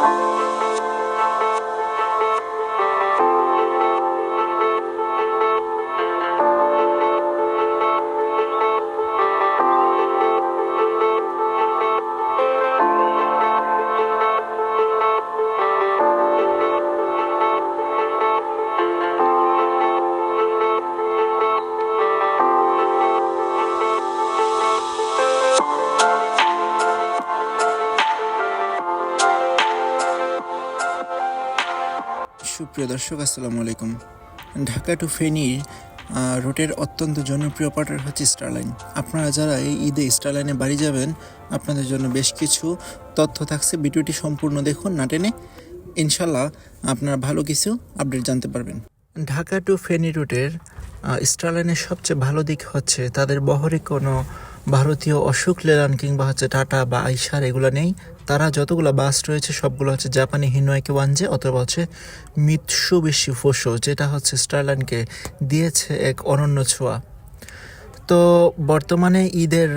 Bye. সুপ্রিয় দর্শক, আসসালামু আলাইকুম। ঢাকা টু ফেনীর রুটের অত্যন্ত জনপ্রিয় পার্টার হচ্ছে স্টারলাইন আপনারা যারা এই ঈদে স্টারলাইনে বাড়ি যাবেন, আপনাদের জন্য বেশ কিছু তথ্য থাকছে। ভিডিওটি সম্পূর্ণ দেখুন, না টেনে ইনশাল্লাহ আপনারা ভালো কিছু আপডেট জানতে পারবেন। ঢাকা টু ফেনী রুটের স্টারলাইনের সবচেয়ে ভালো দিক হচ্ছে, তাদের বহরে কোনো ভারতীয় অশোক লেলান কিংবা হচ্ছে টাটা বা আইসার এগুলো নেই। তারা যতগুলো বাস রয়েছে, সবগুলো হচ্ছে জাপানি হিনোয়াকে ওয়ানজে অথবা হচ্ছে মিৎসুবিশি ফোসো যেটা হচ্ছে স্টারলাইনকে দিয়েছে এক অনন্য ছোঁয়া। তো বর্তমানে ঈদের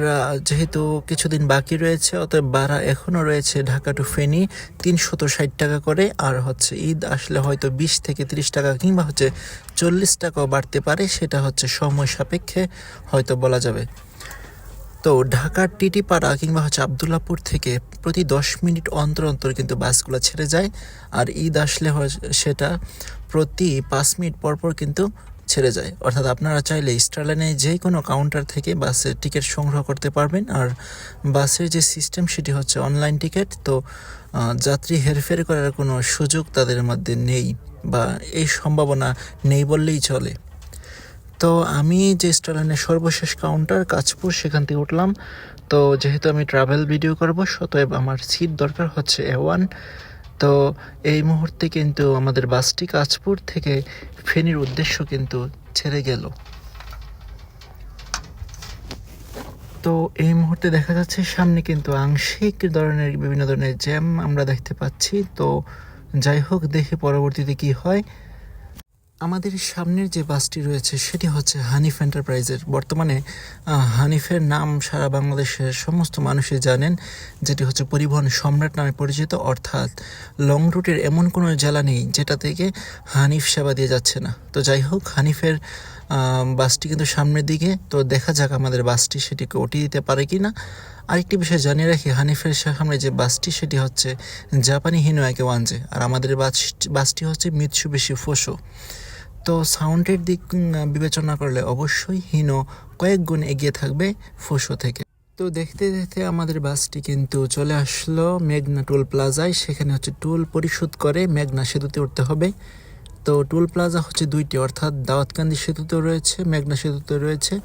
যেহেতু কিছুদিন বাকি রয়েছে, অতএব ভাড়া এখনও রয়েছে ঢাকা টু ফেনি তিনশত ষাট টাকা করে, আর হচ্ছে ঈদ আসলে হয়তো বিশ থেকে তিরিশ টাকা কিংবা হচ্ছে চল্লিশ টাকাও বাড়তে পারে, সেটা হচ্ছে সময় সাপেক্ষে হয়তো বলা যাবে। তো ঢাকার টিটিপাড়া কিংবা হচ্ছে আবদুল্লাপুর থেকে প্রতি দশ মিনিট অন্তর অন্তর কিন্তু বাসগুলো ছেড়ে যায় আর ঈদ আসলে সেটা প্রতি পাঁচ মিনিট পর পর কিন্তু ছেড়ে যায়। অর্থাৎ আপনারা চাইলে স্টারলাইনে যে কোনো কাউন্টার থেকে বাসের টিকিট সংগ্রহ করতে পারবেন আর বাসের যে সিস্টেম সেটি হচ্ছে অনলাইন টিকিট তো যাত্রী হেরফের করার কোনো সুযোগ তাদের মধ্যে নেই বা এই সম্ভাবনা নেই বললেই চলে। তো আমি যে স্টারলাইনের সর্বশেষ কাউন্টার কাঁচপুর সেখান থেকে উঠলাম। তো যেহেতু আমি ট্রাভেল ভিডিও করব অতএব আমার সিট দরকার হচ্ছে এ ওয়ান তো এই মুহূর্তে কিন্তু আমাদের বাসটি কাঁচপুর থেকে ফেনীর উদ্দেশ্য কিন্তু ছেড়ে গেল। তো এই মুহূর্তে দেখা যাচ্ছে সামনে কিন্তু আংশিক ধরনের বিভিন্ন ধরনের জ্যাম আমরা দেখতে পাচ্ছি। তো যাই হোক, দেখি পরবর্তীতে কি হয় আমাদের সামনের যে বাসটি রয়েছে, সেটি হচ্ছে হানিফ এন্টারপ্রাইজের। বর্তমানে হানিফের নাম সারা বাংলাদেশের সমস্ত মানুষই জানেন, যেটি হচ্ছে পরিবহন সম্রাট নামে পরিচিত। অর্থাৎ, লং রুটের এমন কোনো জেলা নেই যেটা থেকে হানিফ সেবা দিয়ে যাচ্ছে না। তো যাই হোক, হানিফের বাসটি কিন্তু সামনের দিকে। তো দেখা যাক আমাদের বাসটি সেটিকে ওটি দিতে পারে কি না আরেকটি বিষয় জানিয়ে রাখি, হানিফের সামনে যে বাসটি, সেটি হচ্ছে জাপানি হিনোয়াকে ওয়ানজে। আর আমাদের বাস বাসটি হচ্ছে মিৎসুবিশি ফোসো। তো সাউন্ডের দিক বিবেচনা করলে অবশ্যই হিনো কয়েক গুণ এগিয়ে থাকবে ফোসো থেকে। তো দেখতে দেখতে আমাদের বাসটি কিন্তু চলে আসলো মেঘনা টোল প্লাজায়। সেখানে হচ্ছে টোল পরিশোধ করে মেঘনা সেতুতে উঠতে হবে। তো টোল প্লাজা হচ্ছে দুইটি, অর্থাৎ দাওয়াতকান্দি সেতুতেও রয়েছে, মেঘনা সেতুতে রয়েছে।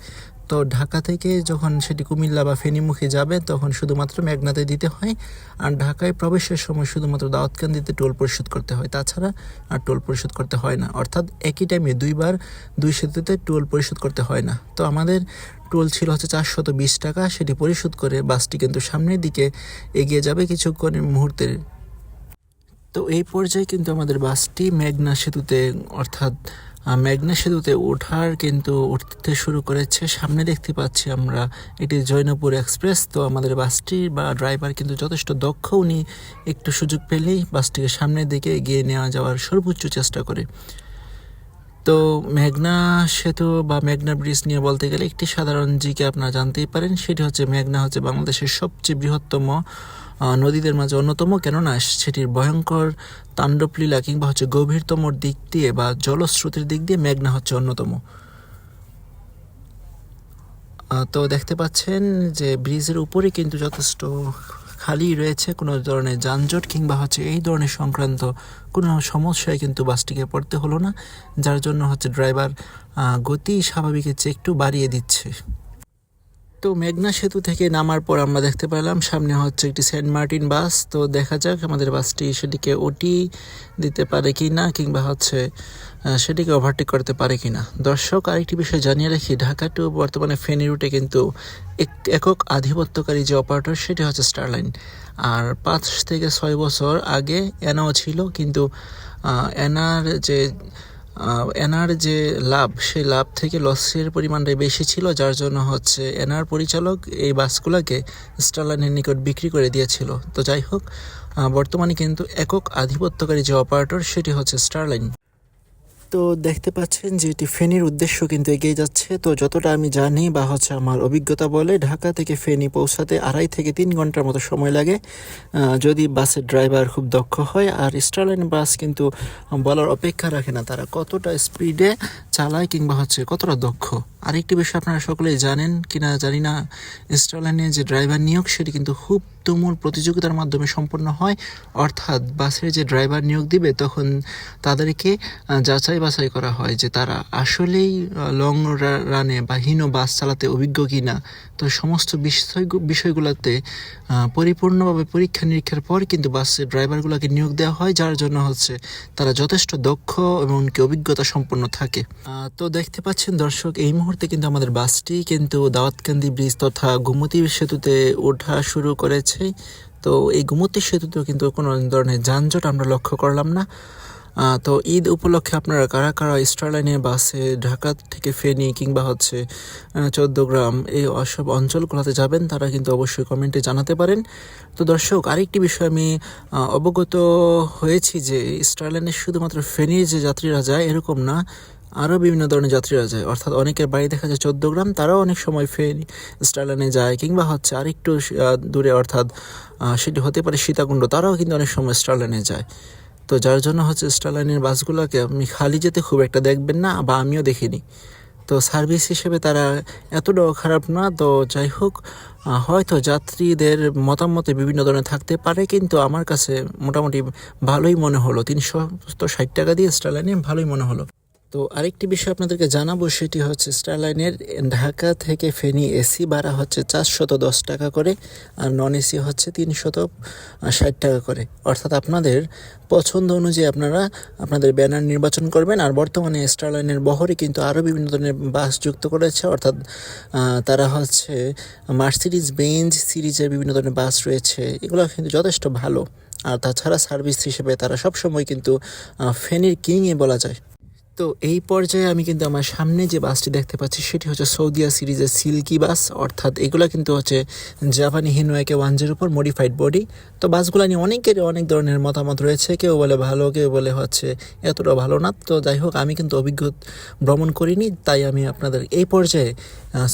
তো ঢাকা থেকে যখন সেটি কুমিল্লা বা ফেনীমুখী যাবে, তখন শুধুমাত্র মেঘনাতে দিতে হয়। আর ঢাকায় প্রবেশের সময় শুধুমাত্র দাওয়াতকান্দিতে টোল পরিশোধ করতে হয়। তাছাড়া আর টোল পরিশোধ করতে হয় না। অর্থাৎ একই টাইমে দুইবার দুই সেতুতে টোল পরিশোধ করতে হয় না। তো আমাদের টোল ছিল হচ্ছে চারশত বিশ টাকা। সেটি পরিশোধ করে বাসটি কিন্তু সামনের দিকে এগিয়ে যাবে কিছুক্ষণের মুহূর্তের তো এই পর্যায়ে কিন্তু আমাদের বাসটি মেঘনা সেতুতে অর্থাৎ মেঘনা সেতুতে ওঠার কিন্তু উঠতে শুরু করেছে। সামনে দেখতে পাচ্ছি আমরা এটি জৈনপুর এক্সপ্রেস। তো আমাদের বাসটি বা ড্রাইভার কিন্তু যথেষ্ট দক্ষ। উনি একটু সুযোগ পেলেই বাসটিকে সামনের দিকে এগিয়ে নেওয়া যাওয়ার সর্বোচ্চ চেষ্টা করে। তো মেঘনা সেতু বা মেঘনা ব্রিজ নিয়ে বলতে গেলে একটি সাধারণ জিকে আপনারা জানতেই পারেন। সেটি হচ্ছে মেঘনা হচ্ছে বাংলাদেশের সবচেয়ে বৃহত্তম নদীদের মাঝে অন্যতম, কেননা সেটির ভয়ঙ্কর তাণ্ডবলীলা কিংবা হচ্ছে গভীরতম দিক দিয়ে বা জলস্রোতের দিক দিয়ে মেঘনা হচ্ছে অন্যতম। তো দেখতে পাচ্ছেন যে ব্রিজের উপরে কিন্তু যথেষ্ট খালি রয়েছে কোনো ধরনের যানজট কিংবা হচ্ছে এই ধরনের সংক্রান্ত কোনো সমস্যায় কিন্তু বাসটিকে পড়তে হলো না, যার জন্য হচ্ছে ড্রাইভার গতি স্বাভাবিকের চেয়ে একটু বাড়িয়ে দিচ্ছে। তো মেঘনা সেতু থেকে নামার পর আমরা দেখতে পেলাম সামনে হচ্ছে একটি সেন্ট মার্টিন বাস। তো দেখা যাক আমাদের বাসটি সেটিকে ওটি দিতে পারে কি না কিংবা হচ্ছে সেটিকে ওভারটেক করতে পারে কি না দর্শক, আরেকটি বিষয় জানিয়ে রাখি, ঢাকা টু বর্তমানে ফেনী রুটে কিন্তু এক- একক আধিপত্যকারী যে অপারেটর সেটি হচ্ছে স্টারলাইন আর পাঁচ থেকে ছয় বছর আগে এনাও ছিল, কিন্তু এনার যে এনার যে লাভ, সেই লাভ থেকে লসের পরিমাণটাই বেশি ছিল, যার জন্য হচ্ছে এনার পরিচালক এই বাসগুলোকে স্টারলাইনের নিকট বিক্রি করে দিয়েছিল। তো যাই হোক বর্তমানে কিন্তু একক আধিপত্যকারী যে অপারেটর, সেটি হচ্ছে স্টারলাইন। তো দেখতে পাচ্ছেন যে এটি ফেনীর উদ্দেশ্য কিন্তু এগিয়ে যাচ্ছে। তো যতটা আমি জানি বা হচ্ছে আমার অভিজ্ঞতা বলে ঢাকা থেকে ফেনী পৌঁছাতে আড়াই থেকে তিন ঘণ্টার মতো সময় লাগে। যদি বাসের ড্রাইভার খুব দক্ষ হয় আর স্টারলাইন বাস কিন্তু বলার অপেক্ষা রাখে না তারা কতটা স্পিডে চালায় কিংবা হচ্ছে কতটা দক্ষ। আরেকটি বিষয় আপনারা সকলেই জানেন কিনা জানি না স্টারলাইনে যে ড্রাইভার নিয়োগ সেটি কিন্তু খুব তুমুল প্রতিযোগিতার মাধ্যমে সম্পন্ন হয়। অর্থাৎ বাসের যে ড্রাইভার নিয়োগ দিবে তখন তাদেরকে আহ, যাচাই বাছাই করা হয় যে তারা আসলেই লং রানে বা হীন বাস চালাতে অভিজ্ঞ কিনা, তো সমস্ত বিষয় বিষয়গুলোতে পরিপূর্ণভাবে পরীক্ষা নিরীক্ষার পর কিন্তু বাসের ড্রাইভারগুলোকে নিয়োগ দেওয়া হয়, যার জন্য হচ্ছে তারা যথেষ্ট দক্ষ এবং কি অভিজ্ঞতা সম্পন্ন থাকে। তো দেখতে পাচ্ছেন দর্শক, এই মুহূর্তে কিন্তু আমাদের বাসটি কিন্তু দাওয়াতকান্দি ব্রিজ তথা গোমতী সেতুতে ওঠা শুরু করেছে। তো এই গোমতী সেতুতেও কিন্তু কোনো ধরনের যানজট আমরা লক্ষ্য করলাম না। তো ঈদ উপলক্ষে আপনারা কারা কারা স্টারলাইনে বাসে ঢাকা থেকে ফেনী কিংবা হচ্ছে চৌদ্দগ্রাম এই সব অঞ্চলগুলোতে যাবেন, তারা কিন্তু অবশ্যই কমেন্টে জানাতে পারেন। তো দর্শক, আরেকটি বিষয় আমি অবগত হয়েছি যে স্টারলাইনে শুধুমাত্র ফেনীর যে যাত্রীরা যায় এরকম না, আরও বিভিন্ন ধরনের যাত্রীরা যায়। অর্থাৎ অনেকের বাড়ি দেখা যায় চৌদ্দগ্রাম, তারাও অনেক সময় ফেরি স্টারলাইনে যায় কিংবা হচ্ছে আরেকটু দূরে অর্থাৎ সেটি হতে পারে সীতাকুণ্ড, তারাও কিন্তু অনেক সময় স্টারলাইনে যায়। তো যার জন্য হচ্ছে স্টালাইনের বাসগুলোকে আপনি খালি যেতে খুব একটা দেখবেন না বা আমিও দেখিনি। তো সার্ভিস হিসেবে তারা এতটাও খারাপ না। তো যাই হোক হয়তো যাত্রীদের মতামতে বিভিন্ন ধরনের থাকতে পারে, কিন্তু আমার কাছে মোটামুটি ভালোই মনে হলো। তিনশো ষাট টাকা দিয়ে স্টালাইনে ভালোই মনে হলো। তো আরেকটি বিষয় আপনাদেরকে জানাব সেটি হচ্ছে স্টারলাইনের ঢাকা থেকে ফেনী এসি ভাড়া হচ্ছে চারশত দশ টাকা করে আর নন এসি হচ্ছে তিনশত ষাট টাকা করে। অর্থাৎ আপনাদের পছন্দ অনুযায়ী আপনারা আপনাদের ব্যানার নির্বাচন করবেন আর বর্তমানে স্টারলাইনের বহরে কিন্তু আরও বিভিন্ন ধরনের বাস যুক্ত করেছে। অর্থাৎ তারা হচ্ছে মার্সিডিজ বেঞ্জ সিরিজের বিভিন্ন ধরনের বাস রয়েছে এগুলো কিন্তু যথেষ্ট ভালো। আর তাছাড়া সার্ভিস হিসেবে তারা সবসময় কিন্তু আহ, কিংয়ে বলা যায়। তো এই পর্যায়ে আমি কিন্তু আমার সামনে যে বাসটি দেখতে পাচ্ছি, সেটি হচ্ছে সৌদিয়া সিরিজের সিল্কি বাস। অর্থাৎ এগুলো কিন্তু হচ্ছে জাপানি হিনোয়াকে ওয়ান জিরো উপর মডিফাইড বডি। তো বাসগুলো নিয়ে অনেকের অনেক ধরনের মতামত রয়েছে। কেউ বলে ভালো, কেউ বলে হচ্ছে এতটা ভালো না। তো যাই হোক, আমি কিন্তু অভিজ্ঞ ভ্রমণ করিনি, তাই আমি আপনাদের এই পর্যায়ে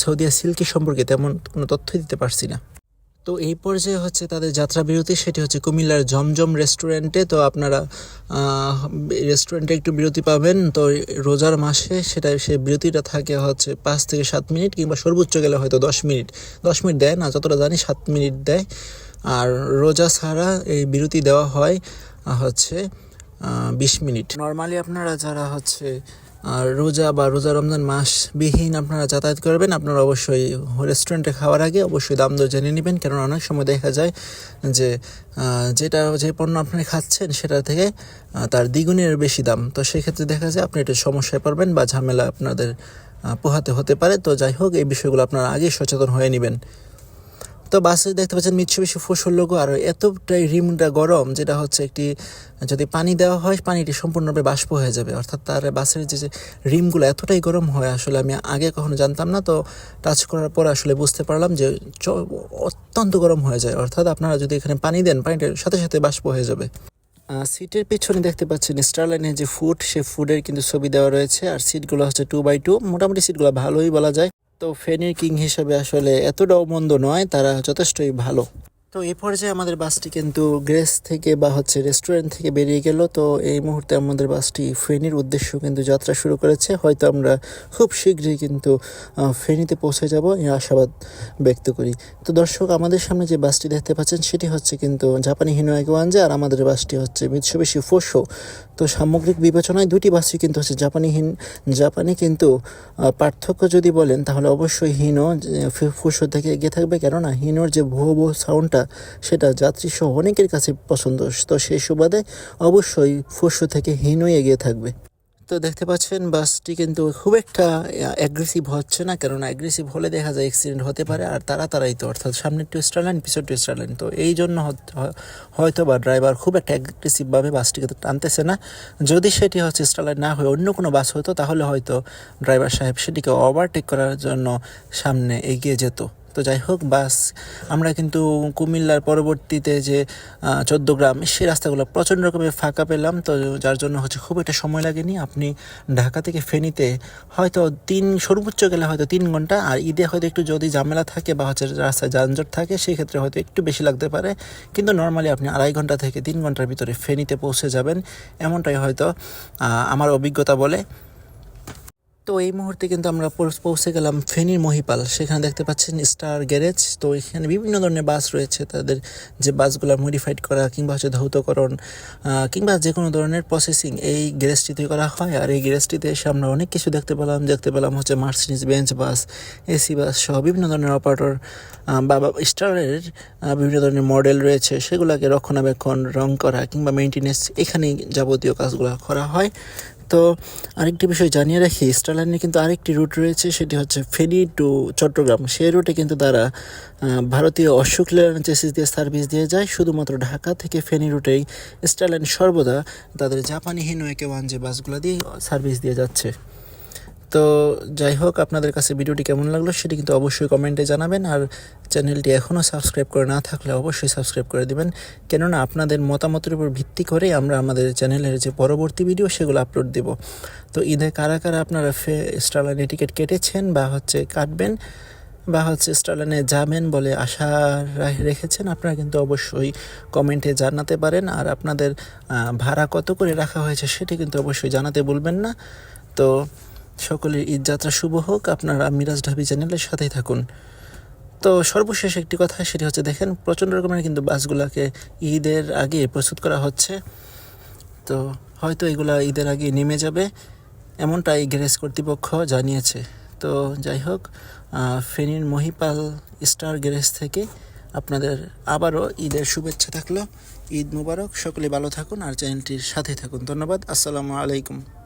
সৌদিয়া সিল্কি সম্পর্কে তেমন কোনো তথ্য দিতে পারছি না। তো এই পর্যায়ে হচ্ছে তাদের যাত্রা বিরতি সেটি হচ্ছে কুমিল্লার জমজম রেস্টুরেন্টে। তো আপনারা রেস্টুরেন্টে একটু বিরতি পাবেন। তো রোজার মাসে সেটা, সে বিরতিটা থাকে হচ্ছে পাঁচ থেকে সাত মিনিট কিংবা সর্বোচ্চ গেলে হয়তো দশ মিনিট। দশ মিনিট দেয় না, যতটা জানি সাত মিনিট দেয়। আর রোজা ছাড়া এই বিরতি দেওয়া হয় হচ্ছে বিশ মিনিট। নর্মালি আপনারা যারা হচ্ছে রোজা বা রোজা রমজান মাস বিহীন আপনারা যাতায়াত করবেন। আপনারা অবশ্যই রেস্টুরেন্টে খাওয়ার আগে অবশ্যই দাম দর জেনে নেবেন। কারণ অনেক সময় দেখা যায় যে যেটা যে পণ্য আপনি খাচ্ছেন সেটা থেকে তার দ্বিগুণের বেশি দাম। তো সেক্ষেত্রে দেখা যায় আপনি একটু সমস্যায় পড়বেন বা ঝামেলা আপনাদের পোহাতে হতে পারে। তো যাই হোক, এই বিষয়গুলো আপনারা আগে সচেতন হয়ে নেবেন। তো বাসে দেখতে পাচ্ছেন মিৎসুবিশি ফসল লোগো আর এতটাই রিমটা গরম যেটা হচ্ছে একটি, যদি পানি দেওয়া হয়, পানিটি সম্পূর্ণরূপে বাষ্প হয়ে যাবে। অর্থাৎ তার বাসের যে রিমগুলো এতটাই গরম হয়, আসলে আমি আগে কখনো জানতাম না। তো টাচ করার পর আসলে বুঝতে পারলাম যে অত্যন্ত গরম হয়ে যায়। অর্থাৎ আপনারা যদি এখানে পানি দেন, পানিটার সাথে সাথে বাষ্প হয়ে যাবে। সিটের পিছনে দেখতে পাচ্ছেন স্টারলাইনের যে ফুড সে ফুডের কিন্তু ছবি দেওয়া রয়েছে। আর সিটগুলো হচ্ছে টু বাই টু মোটামুটি সিটগুলো ভালোই বলা যায়। তো ফেনীর কিং হিসেবে আসলে এতটাও মন্দ নয় তারা যথেষ্টই ভালো। তো এই পর্যায়ে আমাদের বাসটি কিন্তু গ্রেস থেকে বা হচ্ছে রেস্টুরেন্ট থেকে বেরিয়ে গেল। তো এই মুহূর্তে আমাদের বাসটি ফেনীর উদ্দেশ্য কিন্তু যাত্রা শুরু করেছে। হয়তো আমরা খুব শীঘ্রই কিন্তু ফেনীতে পৌঁছে যাব এই আশাবাদ ব্যক্ত করি। তো দর্শক, আমাদের সামনে যে বাসটি দেখতে পাচ্ছেন সেটি হচ্ছে কিন্তু জাপানি হিনোয়াকে ওয়ানজে আর আমাদের বাসটি হচ্ছে মিৎসুবিশি ফোসো তো সামগ্রিক বিবেচনায় দুটি বাসই কিন্তু হচ্ছে জাপানি হিন, জাপানি কিন্তু পার্থক্য যদি বলেন তাহলে অবশ্যই হিনো ফুসো থেকে এগিয়ে থাকবে। কেননা হিনোর যে ভো ভো সাউন্ডটা সেটা যাত্রী সহ অনেকের কাছে পছন্দ। তো সেই সুবাদে অবশ্যই ফুসো থেকে হিনোই এগিয়ে থাকবে। তো দেখতে পাচ্ছেন, বাসটি কিন্তু খুব একটা অ্যাগ্রেসিভ হচ্ছে না, কেননা অ্যাগ্রেসিভ হলে দেখা যায় অ্যাক্সিডেন্ট হতে পারে আর তারা তারাই তো, অর্থাৎ সামনের টুইস্টার লাইন পিছর টুইস্টার লাইন তো এই জন্য হয়- হয়তো বা ড্রাইভার খুব একটা অ্যাগ্রেসিভভাবে বাসটিকে তো টানতেছে না। যদি সেটি হচ্ছে স্টার লাইন না হয়ে অন্য কোনো বাস হতো, তাহলে হয়তো ড্রাইভার সাহেব সেটিকে ওভারটেক করার জন্য সামনে এগিয়ে যেত। তো যাই হোক, বাস। আমরা কিন্তু কুমিল্লার পরবর্তীতে যে চোদ্দ গ্রাম, সেই রাস্তাগুলো প্রচণ্ড রকমের ফাঁকা পেলাম। তো যার জন্য হচ্ছে খুব একটা সময় লাগেনি। আপনি ঢাকা থেকে ফেনীতে হয়তো তিন, সর্বোচ্চ গেলে হয়তো তিন ঘণ্টা। আর ঈদে হয়তো একটু যদি ঝামেলা থাকে বা হচ্ছে রাস্তায় যানজট থাকে সেই ক্ষেত্রে হয়তো একটু বেশি লাগতে পারে। কিন্তু নর্মালি আপনি আড়াই ঘণ্টা থেকে তিন ঘণ্টার ভিতরে ফেনীতে পৌঁছে যাবেন। এমনটাই হয়তো আমার অভিজ্ঞতা বলে। তো এই মুহূর্তে কিন্তু আমরা পৌঁছে গেলাম ফেনীর মহিপাল। সেখানে দেখতে পাচ্ছেন স্টার গ্যারেজ। তো এখানে বিভিন্ন ধরনের বাস রয়েছে। তাদের যে বাসগুলো মডিফাইড করা কিংবা হচ্ছে ধৌতকরণ কিংবা যে কোনো ধরনের প্রসেসিং এই গ্যারেজটিতে করা হয়। আর এই গ্যারেজটিতে এসে আমরা অনেক কিছু দেখতে পেলাম। দেখতে পেলাম হচ্ছে Mercedes Benz bus, AC bus সহ বিভিন্ন ধরনের অপারেটর বা স্টারের বিভিন্ন ধরনের মডেল রয়েছে। সেগুলোকে রক্ষণাবেক্ষণ, রং করা কিংবা মেনটেনেন্স এখানেই যাবতীয় কাজগুলো করা হয়। তো আরেকটি বিষয় জানিয়ে রাখি স্টারলাইনের কিন্তু আরেকটি রুট রয়েছে, সেটি হচ্ছে ফেনি টু চট্টগ্রাম সেই রুটে কিন্তু তারা ভারতীয় অশোক লেন চেসিস দিয়ে সার্ভিস দিয়ে যায়। শুধুমাত্র ঢাকা থেকে ফেনি রুটেই স্টারলাইন সর্বদা তাদের জাপানি হিনোয়েকে ওয়ান যে বাসগুলো দিয়ে সার্ভিস দিয়ে যাচ্ছে। তো যাই হোক, আপনাদের কাছে ভিডিওটি কেমন লাগল সেটি কিন্তু অবশ্যই কমেন্টে জানাবেন আর চ্যানেলটি এখনও সাবস্ক্রাইব করে না থাকলে অবশ্যই সাবস্ক্রাইব করে দিবেন। কেননা আপনাদের মতামতের উপর ভিত্তি করেই আমরা আমাদের চ্যানেলের যে পরবর্তী ভিডিও সেগুলো আপলোড দেব। তো ঈদে কারা কারা আপনারা ফে স্টারলাইনে টিকিট কেটেছেন বা হচ্ছে কাটবেন বা হচ্ছে স্টারলাইনে যাবেন বলে আশা রেখেছেন, আপনারা কিন্তু অবশ্যই কমেন্টে জানাতে পারেন আর আপনাদের ভাড়া কত করে রাখা হয়েছে সেটি কিন্তু অবশ্যই জানাতে বলবেন না। তো সকলের ঈদ যাত্রা শুভ হোক। আপনারা মিরাজ ঢাবি চ্যানেলের সাথেই থাকুন। তো সর্বশেষ একটি কথা, সেটি হচ্ছে দেখেন, প্রচণ্ড রকমের কিন্তু বাসগুলোকে ঈদের আগে প্রস্তুত করা হচ্ছে। তো হয়তো এগুলা ঈদের আগে নেমে যাবে, এমনটাই গ্যারেজ কর্তৃপক্ষ জানিয়েছে। তো যাই হোক ফেনীর মহিপাল স্টার গ্যারেজ থেকে আপনাদের আবারও ঈদের শুভেচ্ছা থাকল। ঈদ মুবারক, সকলে ভালো থাকুন আর চ্যানেলটির সাথে থাকুন। ধন্যবাদ, আসসালামু আলাইকুম।